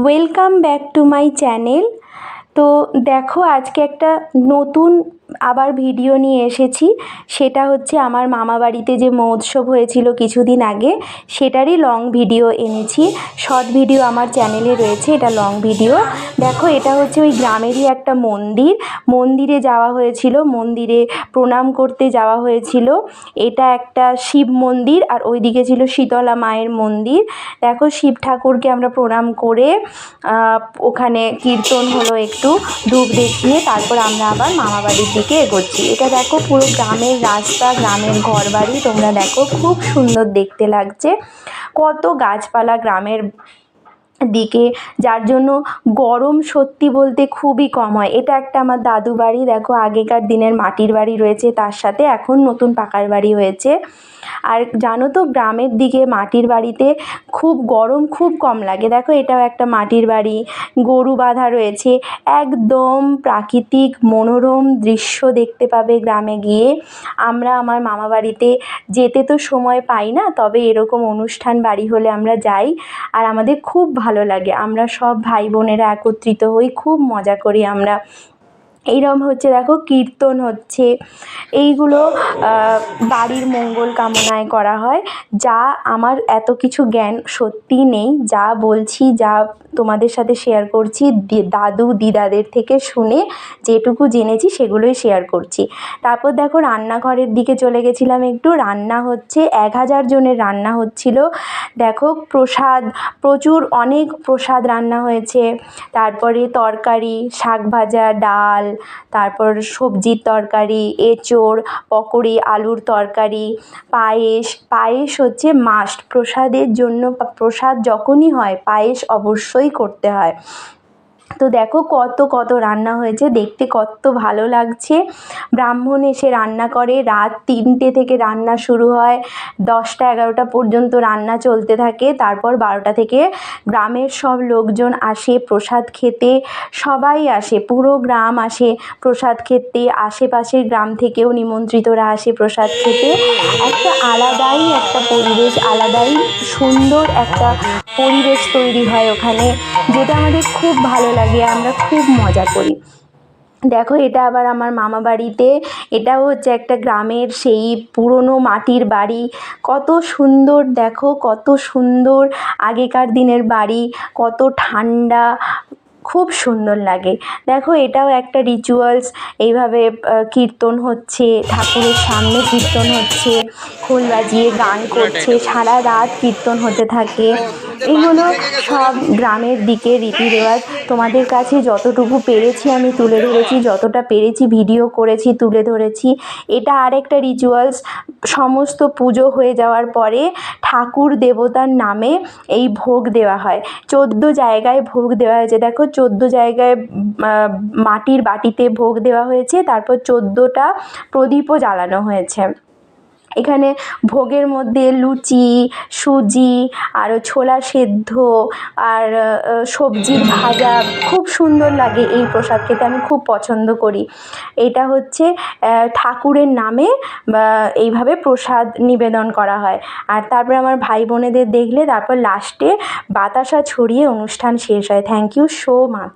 Welcome back to my channel তো দেখো আজকে একটা নতুন আবার ভিডিও নিয়ে এসেছি। সেটা হচ্ছে আমার মামা বাড়িতে যে মহোৎসব হয়েছিল কিছুদিন আগে, সেটারই লং ভিডিও এনেছি। শর্ট ভিডিও আমার চ্যানেলে রয়েছে, এটা লং ভিডিও দেখো, এটা হচ্ছে ওই গ্রামেরই একটা মন্দির। মন্দিরে যাওয়া হয়েছিল, মন্দিরে প্রণাম করতে যাওয়া হয়েছিল। এটা একটা শিব মন্দির, আর ওইদিকে ছিল শীতলা মায়ের মন্দির। দেখো, শিব ঠাকুরকে আমরা প্রণাম করে ওখানে কীর্তন হলো একটু, ধূপ দেখিয়ে, তারপর আমরা আবার মামা বাড়ির দিকে এগোচ্ছি। এটা দেখো পুরো গ্রামের রাস্তা, গ্রামের ঘর বাড়ি তোমরা দেখো, খুব সুন্দর দেখতে লাগছে। কত গাছপালা গ্রামের দিকে, যার জন্য গরম সত্যি বলতে খুবই কম হয়। এটা একটা আমার দাদু বাড়ি, দেখো আগেকার দিনের মাটির বাড়ি রয়েছে, তার সাথে এখন নতুন পাকার বাড়ি হয়েছে। আর জানো তো গ্রামের দিকে মাটির বাড়িতে খুব গরম, খুব কম লাগে। দেখো এটাও একটা মাটির বাড়ি, গরু বাঁধা রয়েছে। একদম প্রাকৃতিক মনোরম দৃশ্য দেখতে পাবে গ্রামে গিয়ে। আমরা আমার মামা বাড়িতে যেতে তো সময় পাই না, তবে এরকম অনুষ্ঠান বাড়ি হলে আমরা যাই। আর আমাদের খুব ভালো লাগে। আমরা সব ভাই বোনেরা একত্রিত হই খুব মজা করি আমরা। এইরকম হচ্ছে, দেখো কীর্তন হচ্ছে। এইগুলো বাড়ির মঙ্গল কামনায় করা হয়। যা আমার এত কিছু জ্ঞান সত্যিই নেই। যা বলছি, যা তোমাদের সাথে শেয়ার করছি দাদু, দিদাদের থেকে শুনে যেটুকু জেনেছি, সেগুলোই শেয়ার করছি। তারপর দেখো, রান্নাঘরের দিকে চলে গেছিলাম একটু। রান্না হচ্ছে, এক হাজার জনের রান্না হচ্ছিল। দেখো, প্রসাদ, প্রচুর অনেক প্রসাদ রান্না হয়েছে। তারপরে তরকারি, শাক ভাজা, ডাল তারপর সবজির তরকারি, এঁচোড়, পকোড়ি, আলুর তরকারি, পায়েস। পায়েস হচ্ছে মাস্ট প্রসাদের জন্য প্রসাদ যখনই হয়, পায়েস অবশ্যই করতে হয়। তো দেখো কত কত রান্না হয়েছে, দেখতে কত ভালো লাগছে। ব্রাহ্মণ এসে রান্না করে, রাত তিনটে থেকে রান্না শুরু হয়, দশটা, এগারোটা পর্যন্ত রান্না চলতে থাকে। তারপর বারোটা থেকে গ্রামের সব লোকজন আসে, প্রসাদ খেতে, সবাই আসে, পুরো গ্রাম আসে প্রসাদ খেতে। আশেপাশের গ্রাম থেকেও নিমন্ত্রিতরা আসে প্রসাদ খেতে। একটা আলাদাই একটা পরিবেশ, আলাদাই সুন্দর একটা পরিবেশ তৈরি হয় ওখানে, যেটা আমাদের খুব ভালো লাগে আমরা খুব মজা করি। দেখো, এটা আবার আমার মামা বাড়িতে। এটাও হচ্ছে একটা গ্রামের সেই পুরনো মাটির বাড়ি। কত সুন্দর, দেখো, কত সুন্দর আগেকার দিনের বাড়ি। কত ঠান্ডা, খুব সুন্দর লাগে। দেখো, এটাও একটা রিচুয়ালস এইভাবে কীর্তন হচ্ছে, ঠাকুরের সামনে কীর্তন হচ্ছে, খোল বাজিয়ে গান করছে, সারা রাত কীর্তন হতে থাকে। এগুলো সব গ্রামের দিকে রীতি রেওয়াজ। তোমাদের কাছে যতটুকু পেরেছি আমি তুলে ধরেছি যতটা পেরেছি ভিডিও করেছি তুলে ধরেছি। এটা আরেকটা রিচুয়ালস সমস্ত পুজো হয়ে যাওয়ার পরে ঠাকুর দেবতার নামে এই ভোগ দেওয়া হয়। চোদ্দ জায়গায় ভোগ দেওয়া হয়েছে। দেখো চোদ্দ জায়গায় মাটির বাটিতে ভোগ দেওয়া হয়েছে। তারপর চোদ্দোটা প্রদীপও জ্বালানো হয়েছে। এখানে ভোগের মধ্যে লুচি, সুজি আরও ছোলা সেদ্ধ আর সবজির ভাজা খুব সুন্দর লাগে এই প্রসাদ খেতে, আমি খুব পছন্দ করি। এটা হচ্ছে ঠাকুরের নামে এইভাবে প্রসাদ নিবেদন করা হয়। আর তারপরে আমার ভাই বোনেদের দেখলে, তারপর লাস্টে বাতাসা ছড়িয়ে অনুষ্ঠান শেষ হয়। Thank you so much